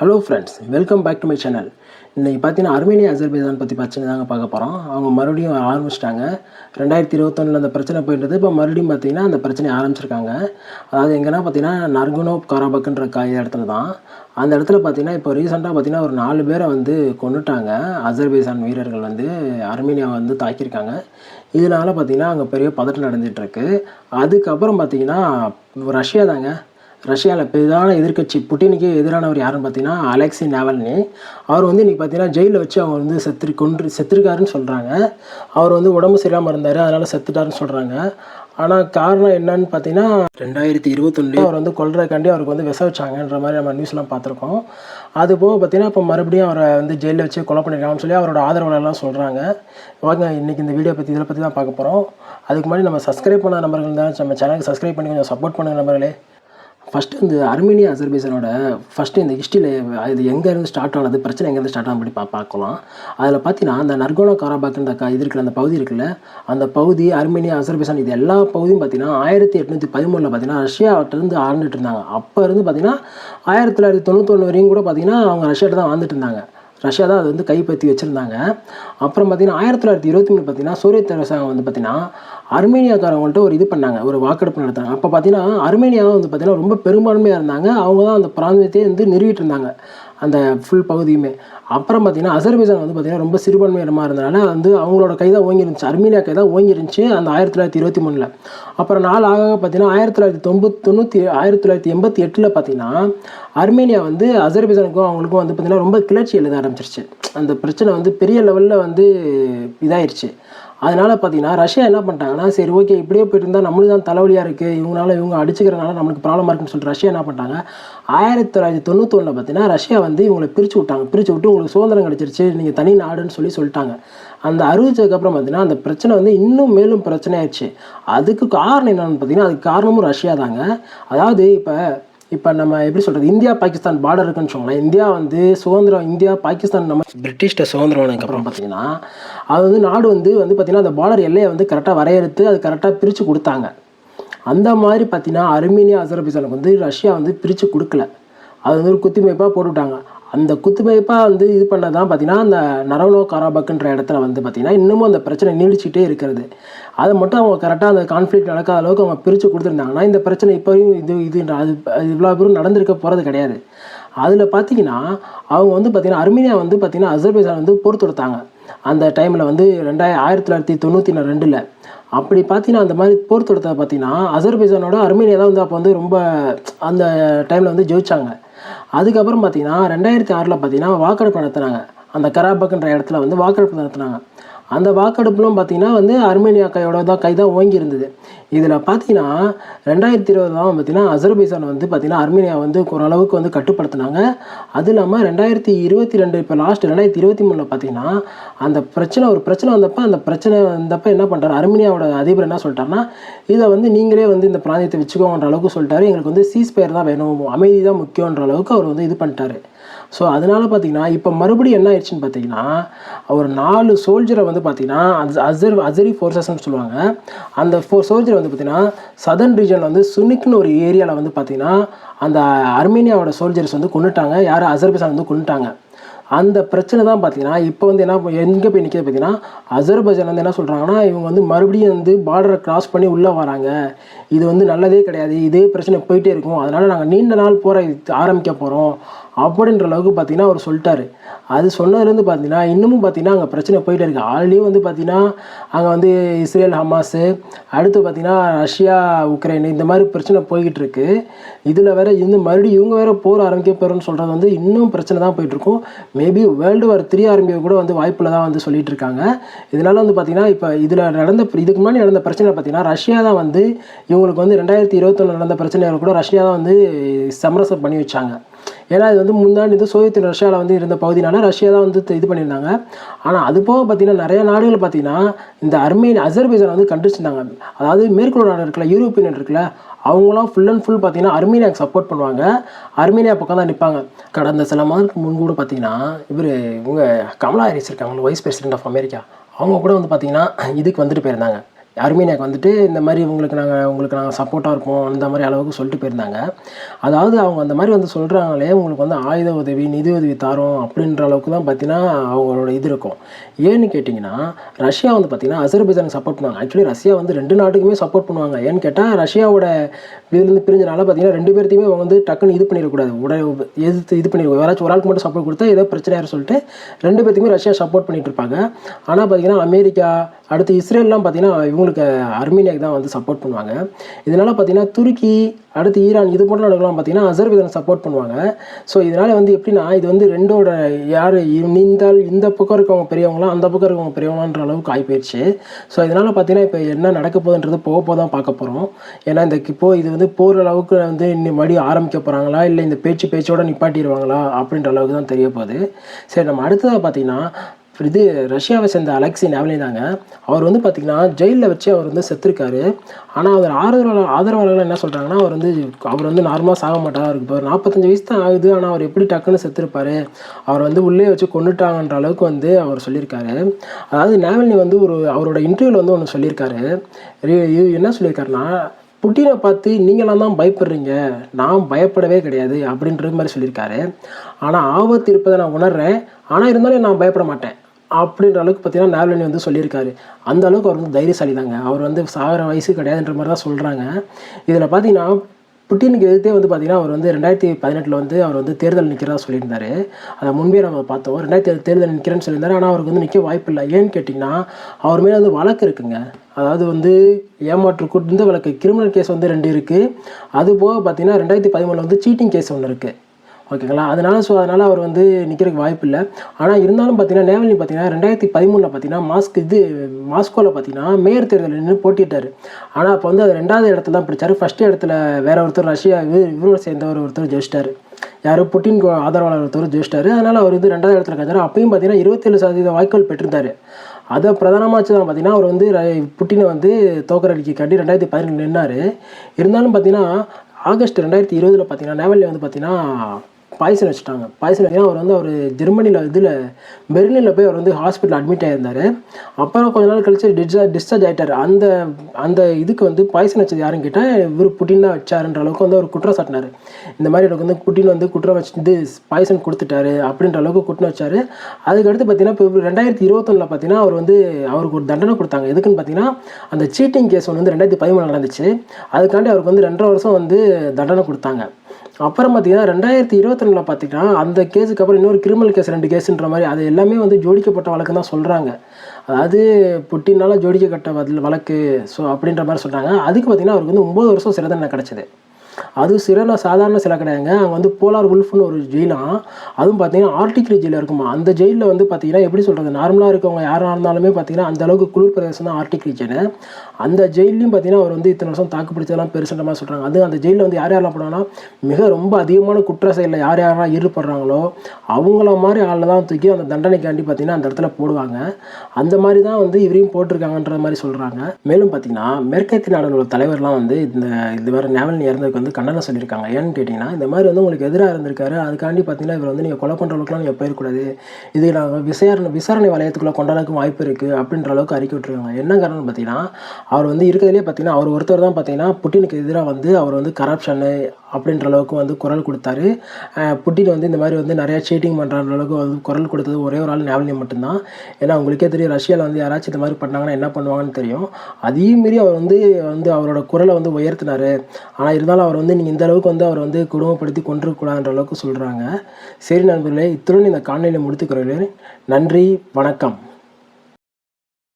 Hello friends welcome back to my channel இன்றைக்கி பார்த்தீங்கன்னா அர்மேனியா அசர்பைஜான் பற்றி பிரச்சனை தாங்க பார்க்க போகிறோம் அவங்க மறுபடியும் ஆரம்பிச்சிட்டாங்க. ரெண்டாயிரத்தி இருபத்தொன்னில் அந்த பிரச்சனை போயிட்டு இப்போ மறுபடியும் பார்த்தீங்கன்னா அந்த பிரச்சனை ஆரம்பிச்சிருக்காங்க. அதாவது எங்கன்னா பார்த்தீங்கன்னா நர்குனோ காராபக்குன்ற காய இடத்துல தான். அந்த இடத்துல பார்த்தீங்கன்னா இப்போ ரீசெண்டாக பார்த்தீங்கன்னா ஒரு நாலு பேரை வந்து கொண்டுட்டாங்க அசர்பைசான் வீரர்கள் வந்து அர்மேனியாவை வந்து தாக்கியிருக்காங்க. இதனால பார்த்தீங்கன்னா அங்கே பெரிய பதட்டம் நடந்துகிட்ருக்கு அதுக்கப்புறம் பார்த்தீங்கன்னா ரஷ்யா தாங்க ரஷ்யாவில் பெரிதான எதிர்க்கட்சி புட்டினுக்கே எதிரானவர் யாருன்னு பார்த்தீங்கன்னா அலெக்சி நாவல்னி. அவர் வந்து இன்றைக்கி பார்த்தீங்கன்னா ஜெயிலில் வச்சு அவங்க வந்து செத்து கொன்று செத்துருக்காருன்னு சொல்கிறாங்க அவர் வந்து உடம்பு சரியாமல் இருந்தார் அதனால் செத்துட்டாருன்னு சொல்கிறாங்க ஆனால் காரணம் என்னன்னு பார்த்தீங்கன்னா ரெண்டாயிரத்தி இருபத்தொன்னுலேயே அவர் வந்து கொல்றதுக்காண்டி அவருக்கு வந்து விஷ வச்சாங்கன்ற மாதிரி நம்ம நியூஸ்லாம் பார்த்துருக்கோம். அது போக பார்த்தீங்கன்னா இப்போ மறுபடியும் அவரை வந்து ஜெயிலில் வச்சு கொலை பண்ணிருக்காங்கன்னு சொல்லி அவரோட ஆதரவாளர்லாம் சொல்கிறாங்க வாங்க இன்றைக்கி இந்த வீடியோ பற்றி இதில் பற்றி தான் பார்க்க போகிறோம் அதுக்கு முன்னாடி நம்ம சப்ஸ்கிரைப் பண்ண நம்பர்கள் தான் நம்ம சேனலுக்கு சப்ஸ்கிரைப் பண்ணி கொஞ்சம் சப்போர்ட் பண்ணுங்க நம்பர்களே ஃபஸ்ட்டு இந்த அர்மேனியா அசர்பைசனோட ஃபஸ்ட்டு இந்த ஹிஸ்ட்ரியில் இது எங்கேருந்து ஸ்டார்ட் ஆனது பிரச்சனை எங்கேருந்து ஸ்டார்ட் ஆகும் பா பார்க்கலாம். அதில் பார்த்தீங்கன்னா அந்த நர்கோனா காராபாக்ன்ற க இது இருக்கிற அந்த பகுதி இருக்குல்ல அந்த பகுதி அர்மேனியா அசர்பைசான் இது எல்லா பகுதியும் பார்த்தீங்கன்னா ஆயிரத்தி எட்நூற்றி பதிமூணில் பார்த்தீங்கன்னா ரஷ்யாவிட்டேருந்து ஆழ்ந்துட்டு இருந்தாங்க. அப்போ இருந்து பார்த்தீங்கன்னா ஆயிரத்தி தொள்ளாயிரத்தி தொண்ணூத்தொன்று வரையும் கூட பார்த்தீங்கன்னா அவங்க ரஷ்யாட்ட தான் வாழ்ந்துட்டு இருந்தாங்க. ரஷ்யா தான் அது வந்து கைப்பற்றி வச்சுருந்தாங்க. அப்புறம் பார்த்தீங்கன்னா ஆயிரத்தி தொள்ளாயிரத்தி இருபத்தி மூணு பார்த்தீங்கன்னா சோவியத் அரசாங்கம் வந்து பார்த்தீங்கன்னா அர்மேனியாக்காரவங்கள்ட்ட ஒரு இது பண்ணாங்க ஒரு வாக்கெடுப்பு நடத்தாங்க அப்போ பார்த்தீங்கன்னா அர்மேனியாவும் வந்து பார்த்தீங்கன்னா ரொம்ப பெரும்பான்மையாக இருந்தாங்க. அவங்க தான் அந்த பிராந்தியத்தையே வந்து நிறுவிட்டு இருந்தாங்க அந்த ஃபுல் பகுதியுமே. அப்புறம் பார்த்தீங்கன்னா அசர்பைசான் வந்து பார்த்திங்கன்னா ரொம்ப சிறுபான்மையினமாக இருந்தனால வந்து அவங்களோட கை தான் ஓங்கி இருந்துச்சு அர்மீனியா கை தான் ஓங்கி இருந்துச்சு அந்த ஆயிரத்தி தொள்ளாயிரத்தி இருபத்தி மூணில். அப்புறம் நாள் ஆக ஆக பார்த்தீங்கன்னா ஆயிரத்தி தொள்ளாயிரத்தி தொண்ணூத் தொண்ணூற்றி ஆயிரத்தி தொள்ளாயிரத்தி எண்பத்தி எட்டில் பார்த்தீங்கன்னா அர்மேனியா வந்து அசர்பைசானுக்கும் அவங்களுக்கும் வந்து பார்த்திங்கன்னா ரொம்ப கிளர்ச்சி எழுத ஆரம்பிச்சிருச்சு. அந்த பிரச்சனை வந்து பெரிய லெவலில் வந்து இதாயிருச்சு. அதனால் பார்த்தீங்கன்னா ரஷ்யா என்ன பண்ணிட்டாங்கன்னா சரி ஓகே இப்படியே போயிட்டு இருந்தால் நம்மளுக்கு தான் தலைவலியாக இருக்குது இவங்களால இவங்க அடிச்சுக்கிறனால நம்மளுக்கு ப்ராப்ளமாக இருக்குன்னு சொல்லிட்டு ரஷ்யா என்ன பண்ணிட்டாங்க ஆயிரத்தி தொள்ளாயிரத்தி தொண்ணூத்தொன்னில் பார்த்தீங்கன்னா ரஷ்யா வந்து இவங்களை பிரித்து விட்டாங்க. பிரித்து விட்டு உங்களுக்கு சுதந்திரம் கிடச்சிருச்சு நீங்கள் தனி நாடுன்னு சொல்லி சொல்லிட்டாங்க. அந்த அறிவிச்சதுக்கப்புறம் பார்த்தீங்கன்னா அந்த பிரச்சனை வந்து இன்னும் மேலும் பிரச்சனை அதுக்கு காரணம் என்னென்னு பார்த்தீங்கன்னா அதுக்கு காரணமும் ரஷ்யா தாங்க. அதாவது இப்போ இப்போ நம்ம எப்படி சொல்கிறது இந்தியா பாகிஸ்தான் பார்டர் இருக்குன்னு சொன்னால் இந்தியா வந்து சுதந்திரம் இந்தியா பாகிஸ்தான் நம்ம பிரிட்டிஷ்ட சுதந்திரம் ஆனதுக்கப்புறம் பார்த்தீங்கன்னா அது வந்து நாடு வந்து வந்து பார்த்திங்கன்னா அந்த பார்டர் எல்லையை வந்து கரெக்டாக வரையறுத்து அது கரெக்டாக பிரித்து கொடுத்தாங்க. அந்த மாதிரி பார்த்தீங்கன்னா அருமீனியா அசர்பைசானுக்கு வந்து ரஷ்யா வந்து பிரித்து கொடுக்கல. அது வந்து ஒரு குத்திமைப்பாக போட்டுவிட்டாங்க அந்த குத்துமைப்பாக வந்து இது பண்ணதான் பார்த்தீங்கன்னா அந்த நரவனோ கராபக்குன்ற இடத்துல வந்து பார்த்திங்கன்னா இன்னமும் அந்த பிரச்சனை நீடிச்சிட்டே இருக்கிறது. அதை மட்டும் அவங்க கரெக்டாக அந்த கான்ஃப்ளிக் நடக்காத அளவுக்கு அவங்க பிரித்து கொடுத்துருந்தாங்கன்னா இந்த பிரச்சனை இப்போயும் இது இது அது இவ்வளோ பேரும் நடந்திருக்க போகிறது கிடையாது. அதில் பார்த்தீங்கன்னா அவங்க வந்து பார்த்திங்கன்னா அர்மீனியா வந்து பார்த்திங்கன்னா அசர்பைசான் வந்து போர் தொடுத்தாங்க. அந்த டைமில் வந்து ரெண்டாயிரம் ஆயிரத்தி தொள்ளாயிரத்தி தொண்ணூற்றி ரெண்டில். அப்படி பார்த்தீங்கன்னா அந்த மாதிரி போர் தொடுத்ததை பார்த்தீங்கன்னா அசர்பைசானோட அர்மீனியா தான் வந்து அப்போ வந்து ரொம்ப அந்த டைமில் வந்து ஜெயிச்சாங்க. அதுக்கப்புறம் பார்த்தீங்கன்னா ரெண்டாயிரத்தி ஆறில் பார்த்தீங்கன்னா வாக்கெடுப்பு நடத்துனாங்க. அந்த கராபக்குன்ற இடத்துல வந்து வாக்கெடுப்பு நடத்துனாங்க. அந்த வாக்கெடுப்புலாம் பார்த்தீங்கன்னா வந்து அர்மேனியா கையோட தான் கை தான் ஓங்கி இருந்தது இதில் பார்த்தீங்கன்னா ரெண்டாயிரத்தி இருபது தான் பார்த்தீங்கன்னா அசர்பைசான் வந்து பார்த்தீங்கன்னா அர்மேனியா வந்து ஓரளவுக்கு வந்து கட்டுப்படுத்தினாங்க. அது இல்லாமல் ரெண்டாயிரத்தி இருபத்தி ரெண்டு இப்போ லாஸ்ட் ரெண்டாயிரத்தி இருபத்தி மூணில் பார்த்தீங்கன்னா அந்த பிரச்சனை ஒரு பிரச்சனை வந்தப்போ அந்த பிரச்சனை வந்தப்போ என்ன பண்ணுறாரு அர்மேனியாவோட அதிபர் என்ன சொல்லிட்டாருன்னா இதை வந்து நீங்களே வந்து இந்த பிராந்தியத்தை வச்சுக்கோன்ற அளவுக்கு சொல்லிட்டாரு. எங்களுக்கு வந்து சீஸ் பயர் தான் வேணும் அமைதி தான் முக்கியன்ற அளவுக்கு அவர் வந்து இது பண்ணிட்டாரு. ஸோ அதனால் பார்த்தீங்கன்னா இப்போ மறுபடியும் என்ன ஆயிடுச்சுன்னு பார்த்தீங்கன்னா ஒரு நாலு சோல்ஜரை வந்து பார்த்தீங்கன்னா அஸ் அசர் அசரி ஃபோர்ஸஸ்ன்னு சொல்லுவாங்க. அந்த ஃபோர் சோல்ஜர் வந்து பார்த்தீங்கன்னா சதர்ன் ரீஜனில் வந்து சுனிக்னு ஒரு ஏரியாவில் வந்து பார்த்தீங்கன்னா அந்த அர்மேனியாவோட சோல்ஜர்ஸ் வந்து கொண்டுட்டாங்க யார்? அசர்பைசான் வந்து கொண்டுட்டாங்க அந்த பிரச்சனை தான் பார்த்தீங்கன்னா இப்போ வந்து என்ன எங்கே போய் நிற்கிறது பார்த்தீங்கன்னா அசர்பைஜான் வந்து என்ன சொல்கிறாங்கன்னா இவங்க வந்து மறுபடியும் வந்து பார்டரை கிராஸ் பண்ணி உள்ளே வராங்க. இது வந்து நல்லதே கிடையாது. இதே பிரச்சனை போயிட்டே இருக்கும். அதனால் நாங்கள் நீண்ட நாள் போகிற ஆரம்பிக்க போகிறோம் அப்படின்ற அளவுக்கு பார்த்தீங்கன்னா அவர் சொல்லிட்டாரு. அது சொன்னதுலேருந்து பார்த்தீங்கன்னா இன்னமும் பார்த்தீங்கன்னா அங்கே பிரச்சனை போயிட்டே இருக்குது ஆல்ரெடி வந்து பார்த்தீங்கன்னா அங்கே வந்து இஸ்ரேல் ஹமாஸு அடுத்து பார்த்தீங்கன்னா ரஷ்யா உக்ரைன் இந்த மாதிரி பிரச்சனை போய்கிட்டு இருக்கு. இதில் வேற இந்த மறுபடியும் இவங்க வேற போர் ஆரம்பிக்க போகிறோன்னு சொல்கிறது வந்து இன்னும் பிரச்சனை தான் போயிட்டுருக்கும் மேபி வேர்ல்டு வார் த்ரீ ஆரம்பிக்க கூட வந்து வாய்ப்பில் தான் வந்து சொல்லிட்டு இருக்காங்க. இதனால வந்து பார்த்தீங்கன்னா இப்போ இதில் நடந்த இதுக்கு முன்னாடி நடந்த பிரச்சனை பார்த்தீங்கன்னா ரஷ்யா தான் வந்து இவங்களுக்கு வந்து ரெண்டாயிரத்தி இருபத்தொன்னு நடந்த பிரச்சனைகள் கூட ரஷ்யா தான் வந்து சமரசம் பண்ணி வச்சாங்க. ஏன்னா இது வந்து முன்னாடி இது சோவியத் ரஷ்யாவில் வந்து இருந்த பகுதினால ரஷ்யா தான் வந்து இது பண்ணியிருந்தாங்க. ஆனால் அது போக பார்த்தீங்கன்னா நிறைய நாடுகள் பார்த்தீங்கன்னா இந்த அர்மேன் அசர்பைஜான் வந்து கண்டிச்சிருந்தாங்க அதாவது மேற்குள்ள நாடு இருக்குல்ல யூரோப்பியன் இருக்குல்ல அவங்களாம் ஃபுல் அண்ட் ஃபுல் பார்த்தீங்கன்னா அர்மீனியாவுக்கு சப்போர்ட் பண்ணுவாங்க. அர்மீனியா பக்கம் தான் நிற்பாங்க கடந்த சில மாதத்துக்கு முன் கூட பார்த்தீங்கன்னா இவர் இவங்க கமலா ஹாரிஸ் இருக்காங்க வைஸ் பிரசிடென்ட் ஆஃப் அமெரிக்கா அவங்க கூட வந்து பார்த்தீங்கன்னா இதுக்கு வந்துட்டு போயிருந்தாங்க. அர்மீனியாவுக்கு வந்துட்டு இந்த மாதிரி உங்களுக்கு நாங்கள் உங்களுக்கு நாங்கள் சப்போர்ட்டாக இருப்போம் அந்த மாதிரி அளவுக்கு சொல்லிட்டு போயிருந்தாங்க. அதாவது அவங்க அந்த மாதிரி வந்து சொல்கிறாங்களே உங்களுக்கு வந்து ஆயுத உதவி நிதி உதவி தரும் அப்படின்ற அளவுக்கு தான் பார்த்தீங்கன்னா அவங்களோட இது இருக்கும். ஏன்னு கேட்டிங்கன்னா ரஷ்யா வந்து பார்த்தீங்கன்னா அசர்பைஜானுக்கு சப்போர்ட் பண்ணுவாங்க. ஆக்சுவலி ரஷ்யா வந்து ரெண்டு நாட்டுக்குமே சப்போர்ட் பண்ணுவாங்க. ஏன்னு கேட்டால் ரஷ்யாவோட இதுலேருந்து பிரிஞ்சனால பார்த்தீங்கன்னா ரெண்டு பேர்த்தையுமே அவங்க வந்து டக்குன்னு இது பண்ணிடக்கூடாது. உடனே எதிர்த்து இது பண்ணிடுவோம் யாராச்சும் ஒரு ஆளுக்கு மட்டும் சப்போர்ட் கொடுத்தா ஏதோ பிரச்சனையாக சொல்லிட்டு ரெண்டு பேர்த்துக்குமே ரஷ்யா சப்போர்ட் பண்ணிட்டு இருப்பாங்க. ஆனால் பார்த்தீங்கன்னா அமெரிக்கா அடுத்து இஸ்ரேல்லாம் பார்த்தீங்கன்னா உங்களுக்கு அர்மீனியாக்கு தான் வந்து சப்போர்ட் பண்ணுவாங்க. இதனால் பார்த்தீங்கன்னா துருக்கி அடுத்து ஈரான் இது போன்ற நாடுகள்லாம் பார்த்தீங்கன்னா அசர்பைஜான் சப்போர்ட் பண்ணுவாங்க. ஸோ இதனால் வந்து எப்படின்னா இது வந்து ரெண்டோட யார் நீந்தால் இந்த பக்கம் இருக்கவங்க பெரியவங்களாம் அந்த பக்கம் இருக்கவங்க பெரியவங்களான்ற அளவுக்கு ஆகி போயிடுச்சு ஸோ இதனால் பார்த்தீங்கன்னா இப்போ என்ன நடக்க போகுதுன்றது போக போக தான் பார்க்க போகிறோம் ஏன்னா இந்த இப்போ இது வந்து போகிற அளவுக்கு வந்து இன்னும் மறுபடியும் ஆரம்பிக்க போகிறாங்களா இல்லை இந்த பேச்சு பேச்சோட நிப்பாட்டிடுவாங்களா அப்படின்ற அளவுக்கு தான் தெரிய போகுது. சரி நம்ம அடுத்ததாக பார்த்தீங்கன்னா இது ரஷ்யாவை சேர்ந்த அலெக்சி நாவலின் தாங்க அவர் வந்து பார்த்திங்கன்னா ஜெயிலில் வச்சு அவர் வந்து செத்துருக்காரு. ஆனால் அவர் ஆதரவாளர் ஆதரவாளர்கள் என்ன சொல்கிறாங்கன்னா அவர் வந்து அவர் வந்து நார்மலாக சாக மாட்டார் இருக்கு இப்போ நாற்பத்தஞ்சு வயசு தான் ஆகுது. ஆனால் அவர் எப்படி டக்குன்னு செத்துருப்பார்? அவர் வந்து உள்ளே வச்சு கொண்டுட்டாங்கன்ற அளவுக்கு வந்து அவர் சொல்லியிருக்காரு. அதாவது நேவல்னி வந்து ஒரு அவரோட இன்டர்வியூவில் வந்து ஒன்று சொல்லியிருக்காரு. இது என்ன சொல்லியிருக்காருன்னா புட்டினை பார்த்து நீங்களாம் தான் பயப்படுறீங்க. நான் பயப்படவே கிடையாது. அப்படின்ற மாதிரி சொல்லியிருக்காரு. ஆனால் ஆபத்து இருப்பதை நான் உணர்றேன். ஆனால் இருந்தாலும் நான் பயப்பட மாட்டேன். அப்படின்ற அளவுக்கு பார்த்தீங்கன்னா நேவலனி வந்து சொல்லியிருக்காரு. அந்த அளவுக்கு அவர் வந்து தைரியசாலி தாங்க அவர் வந்து சாகிற வயசு கிடையாதுன்ற மாதிரி தான் சொல்கிறாங்க இதில் பார்த்தீங்கன்னா புட்டினுக்கு எதிர்த்தே வந்து பார்த்தீங்கன்னா அவர் வந்து ரெண்டாயிரத்தி பதினெட்டில் வந்து அவர் வந்து தேர்தல் நிற்கிறதா சொல்லியிருந்தார். அதை முன்பே நம்ம பார்த்தோம். ரெண்டாயிரத்தி தேர்தல் நிற்கிறேன்னு சொல்லியிருந்தார். ஆனால் அவருக்கு வந்து நிற்க வாய்ப்பு இல்லை. ஏன்னு கேட்டிங்கன்னா அவர் மேலே வந்து வழக்கு இருக்குங்க. அதாவது வந்து ஏமாற்று கு- இந்த வழக்கு. கிரிமினல் கேஸ் வந்து ரெண்டு இருக்குது அது போக பார்த்தீங்கன்னா ரெண்டாயிரத்தி பதிமூணில் வந்து சீட்டிங் கேஸ் ஒன்று இருக்குது ஓகேங்களா அதனால் ஸோ அதனால் அவர் வந்து நிற்கிறதுக்கு வாய்ப்பு இல்லை. ஆனால் இருந்தாலும் பார்த்தீங்கன்னா நேவலி பார்த்தீங்கன்னா ரெண்டாயிரத்தி பதிமூணில் பார்த்தீங்கன்னா மாஸ்க் இது மாஸ்கோவில் பார்த்தீங்கன்னா மேயர் தேர்தலில் நின்று போட்டிட்டார் ஆனால் அப்போ வந்து அது ரெண்டாவது இடத்துல தான் பிடிச்சார். ஃபஸ்ட்டு இடத்துல வேற ஒருத்தர் ரஷ்யா இவரோட சேர்ந்தவர் ஒருத்தர் ஜெயிச்சிட்டாரு. யார் புட்டின் ஆதரவாளர் ஒருத்தர் ஜெயிச்சிட்டாரு. அதனால் அவர் வந்து ரெண்டாவது இடத்துல கிடைச்சாரு. அப்பயும் பார்த்தீங்கன்னா இருபத்தேழு சதவீத வாய்ப்புகள் பெற்றிருந்தாரு. அதை பிரதானமாக வச்சு தான் பார்த்தீங்கன்னா அவர் வந்து ர- புட்டினை வந்து தோக்கரடிக்கு காட்டி ரெண்டாயிரத்தி பதினெட்டு நின்னார். இருந்தாலும் பார்த்தீங்கன்னா ஆகஸ்ட் ரெண்டாயிரத்தி இருபதில் பார்த்தீங்கன்னா நேவலில் வந்து பார்த்தீங்கன்னா பாய்சன் வச்சுட்டாங்க. பாய்சன் வச்சு அவர் வந்து அவர் ஜெர்மனியில் இதில் பெர்லினில் போய் அவர் வந்து ஹாஸ்பிட்டல் அட்மிட் ஆகியிருந்தார் அப்புறம் கொஞ்ச நாள் கழிச்சு டிஸ்சார்ஜ் டிஸ்சார்ஜ் ஆகிட்டார் அந்த அந்த இதுக்கு வந்து பாய்சன் வச்சது யாருன்னு கேட்டால் இவர் புட்டின் தான் வச்சாருன்ற அளவுக்கு வந்து அவர் குற்றம் சாட்டினார். இந்த மாதிரி எனக்கு வந்து புட்டின் வந்து குற்றம் வச்சு பாய்சன் கொடுத்துட்டாரு அப்படின்ற அளவுக்கு குற்றம் வச்சார். அதுக்கடுத்து பார்த்தீங்கன்னா இப்போ ரெண்டாயிரத்தி இருபத்தொன்னில் பார்த்தீங்கன்னா அவர் வந்து அவருக்கு ஒரு தண்டனை கொடுத்தாங்க. எதுக்குன்னு பார்த்தீங்கன்னா அந்த சீட்டிங் கேஸ் ஒன்று வந்து ரெண்டாயிரத்தி பதிமூணு நடந்துச்சு. அதுக்காண்டி அவருக்கு வந்து ரெண்டரை வருஷம் வந்து தண்டனை கொடுத்தாங்க. அப்புறம் பார்த்தீங்கன்னா ரெண்டாயிரத்தி இருபத்தி ரெண்டில் பார்த்தீங்கன்னா அந்த கேஸுக்கு அப்புறம் இன்னொரு கிரிமினல் கேஸ் ரெண்டு கேஸுன்ற மாதிரி அது எல்லாமே வந்து ஜோடிக்கப்பட்ட வழக்கு தான் சொல்கிறாங்க அதாவது புட்டினால் ஜோடிக்கப்பட்ட வழக்கு ஸோ அப்படின்ற மாதிரி சொல்கிறாங்க அதுக்கு பார்த்தீங்கன்னா அவருக்கு வந்து ஒம்பது வருஷம் சிறை தண்டனை கிடச்சிது. அதுவும் சிறைனா சாதாரண சிலை கிடையாதுங்க. அங்கே வந்து போலார் உல்ஃப்னு ஒரு ஜெயிலாம் அதுவும் பார்த்தீங்கன்னா ஆர்டிகிரி ஜெயிலில் இருக்குமா? அந்த ஜெயிலில் வந்து பார்த்தீங்கன்னா எப்படி சொல்கிறது நார்மலாக இருக்கவங்க யாராக இருந்தாலுமே பார்த்தீங்கன்னா அந்த அளவுக்கு குளிர் பிரதேசம் தான் ஆர்டிகிரி ஜெயில். அந்த ஜெயிலையும் பார்த்தீங்கன்னா அவர் வந்து இத்தனை வருஷம் தாக்கு பிடிச்சதெல்லாம் பெருசண்டமாக சொல்கிறாங்க அது அந்த ஜெயிலில் வந்து யார் யாரெல்லாம் போனாங்கன்னா மிக ரொம்ப அதிகமான குற்ற செயலில் யார் யாரெல்லாம் ஈடுபடுறாங்களோ அவங்கள மாதிரி ஆளில் தான் தூக்கி அந்த தண்டனைக்காண்டி பார்த்தீங்கன்னா அந்த இடத்துல போடுவாங்க. அந்த மாதிரி தான் வந்து இவரையும் போட்டிருக்காங்கன்ற மாதிரி சொல்கிறாங்க மேலும் பார்த்தீங்கன்னா மேற்கத்திய நாடுகளோட தலைவர்லாம் வந்து இந்த இது வேறு நேவல் இறந்ததுக்கு வந்து கண்டனம் சொல்லியிருக்காங்க. ஏன்னு கேட்டிங்கன்னா இந்த மாதிரி வந்து உங்களுக்கு எதிராக இருந்திருக்காரு. அதுக்காண்டி பார்த்தீங்கன்னா இவர் வந்து நீங்கள் கொலை பண்ணுற அளவுக்குலாம் நீங்கள் போயிடக்கூடாது இது நாங்கள் விசாரணை விசாரணை வளையத்துக்குள்ளே கொண்டாடக்கு வாய்ப்பு இருக்குது அப்படின்ற அளவுக்கு அறிக்கை விட்டுருக்காங்க. என்ன காரணம்னு பார்த்தீங்கன்னா அவர் வந்து இருக்கிறதுலே பார்த்தீங்கன்னா அவர் ஒருத்தர் தான் பார்த்தீங்கன்னா புட்டினுக்கு எதிராக வந்து அவர் வந்து கரப்ஷனு அப்படின்ற அளவுக்கு வந்து குரல் கொடுத்தாரு. புட்டின் வந்து இந்த மாதிரி வந்து நிறையா சீட்டிங் பண்ணுற அளவுக்கு வந்து குரல் கொடுத்தது ஒரே ஒரு ஆள் நேவலினி மட்டும்தான். ஏன்னா உங்களுக்கே தெரியும் ரஷ்யாவில் வந்து யாராச்சும் இந்த மாதிரி பண்ணாங்கன்னா என்ன பண்ணுவாங்கன்னு தெரியும். அதையும் மீறி அவர் வந்து வந்து அவரோட குரலை வந்து உயர்த்தினார். ஆனால் இருந்தாலும் அவர் வந்து நீங்கள் இந்த அளவுக்கு வந்து அவர் வந்து குடும்பப்படுத்தி கொண்டிருக்கூடாதுன்ற அளவுக்கு சொல்கிறாங்க சரி நண்பர்களே இத்துடன் இந்த காணொலியை முடித்துக்கிறேன் நன்றி வணக்கம்.